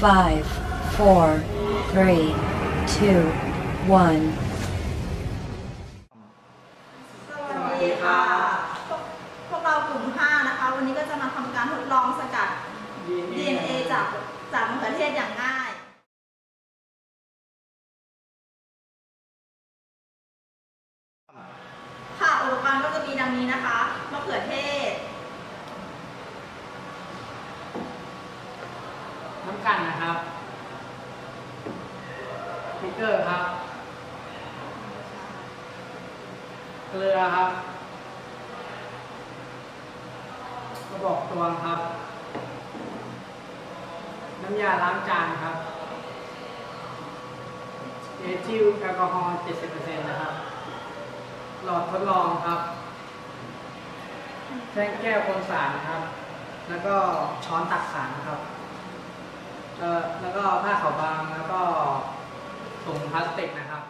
five, four, three, two, one. สวัสดีค่ะพวกพวกเรากลุ่ม 5 นะคะ วันนี้ก็จะมาทำการทดลองสกัด DNA จากจากมะเขือเทศอย่างง่าย ค่ะ อุปกรณ์ก็จะมีดังนี้นะคะ มะเขือเทศ น้ำ กันนะครับพิกเกอร์ครับ เกลือครับกระบอกตวงครับ น้ำยาล้างจานครับเอทิลแอลกอฮอล์70%นะครับ หลอดทดลองครับแท่งแก้วคนสารครับ แล้วก็ช้อนตักสารครับ แล้วก็ผ้าขาวบางแล้วก็ถุงพลาสติกนะครับ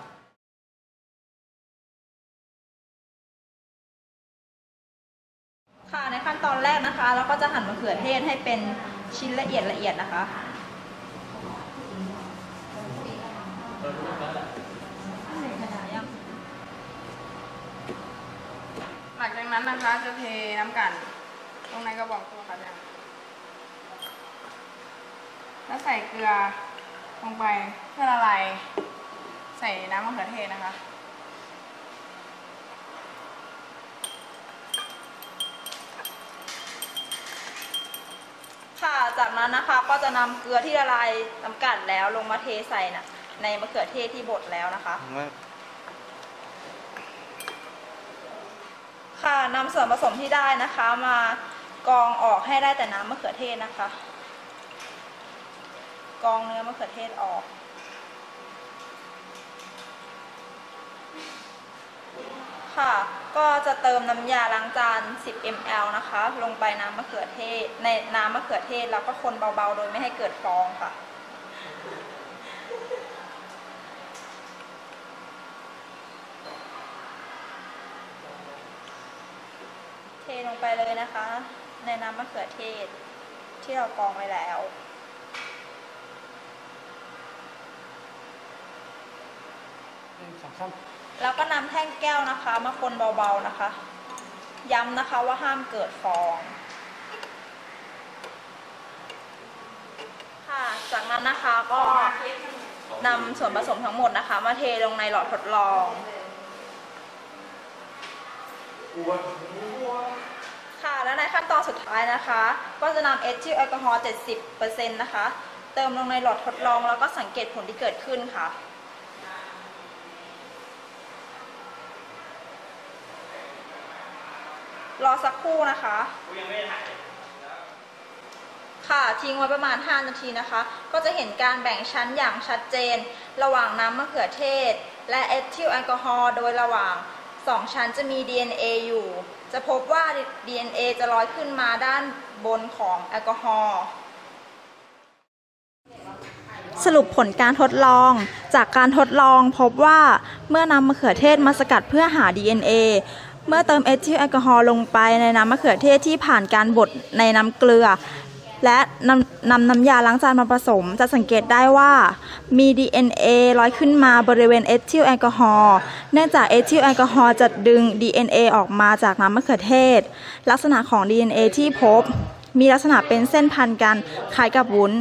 ค่ะในขั้นตอนแรกนะคะ เราก็จะหั่นมะเขือเทศให้เป็นชิ้นละเอียดละเอียดนะคะ หลังจากนั้นนะคะจะเทน้ำกันลงในกระบอกตัวค่ะเนี่ย แล้วใส่เกลือลงไปเพื่อละลายใส่น้ำมะเขือเทศนะคะ ค่ะ จากนั้นนะคะก็จะนำเกลือที่ละลายน้ำกัดแล้วลงมาเทใส่นะในมะเขือเทศที่บดแล้วนะคะ ค่ะนำส่วนผสมที่ได้นะคะมากรองออกให้ได้แต่น้ำมะเขือเทศนะคะ กองเนื้อมะเขือเทศออก ค่ะ ก็จะเติมน้ำยาล้างจาน 10 ml นะคะ ลงไปน้ำมะเขือเทศ ในน้ำมะเขือเทศแล้วก็คนเบาๆ โดยไม่ให้เกิดฟองค่ะเทลงไปเลยนะคะ ในน้ำมะเขือเทศที่เรากรองไว้แล้ว แล้วก็นำแท่งแก้วนะคะ มาคนเบาๆนะคะ ย้ำนะคะว่าห้ามเกิดฟอง ค่ะ จากนั้นนะคะก็นำส่วนผสมทั้งหมดนะคะ มาเทลงในหลอดทดลองค่ะ แล้วในขั้นตอนสุดท้ายนะคะ ก็จะนำเอทิลแอลกอฮอล์ 70%นะคะ เติมลงในหลอดทดลองแล้วก็สังเกตผลที่เกิดขึ้นค่ะ รอสักครู่นะคะ ค่ะทิ้งไว้ประมาณ 5 นาทีนะคะ ก็จะเห็นการแบ่งชั้นอย่างชัดเจน ระหว่างน้ำมะเขือเทศ และเอทิลแอลกอฮอล์โดยระหว่าง 2 ชั้นจะมี DNA อยู่ จะพบว่า DNA จะลอยขึ้นมาด้านบนของแอลกอฮอล์สรุปผลการทดลอง จากการทดลองพบว่าเมื่อนำมะเขือเทศมาสกัดเพื่อหา DNA เมื่อเติมเอทิลแอลกอฮอล์ลงไปในน้ำมะเขือเทศที่ผ่านการบดในน้ำเกลือ และนำนำน้ำยาล้างจานมาผสม จะสังเกตได้ว่ามี DNA ลอยขึ้นมาบริเวณเอทิลแอลกอฮอล์เนื่องจากเอทิลแอลกอฮอล์จะดึง DNA ออกมาจากน้ำมะเขือเทศ ลักษณะของ DNA ที่พบมีลักษณะเป็นเส้นพันกันคล้ายกับวุ้น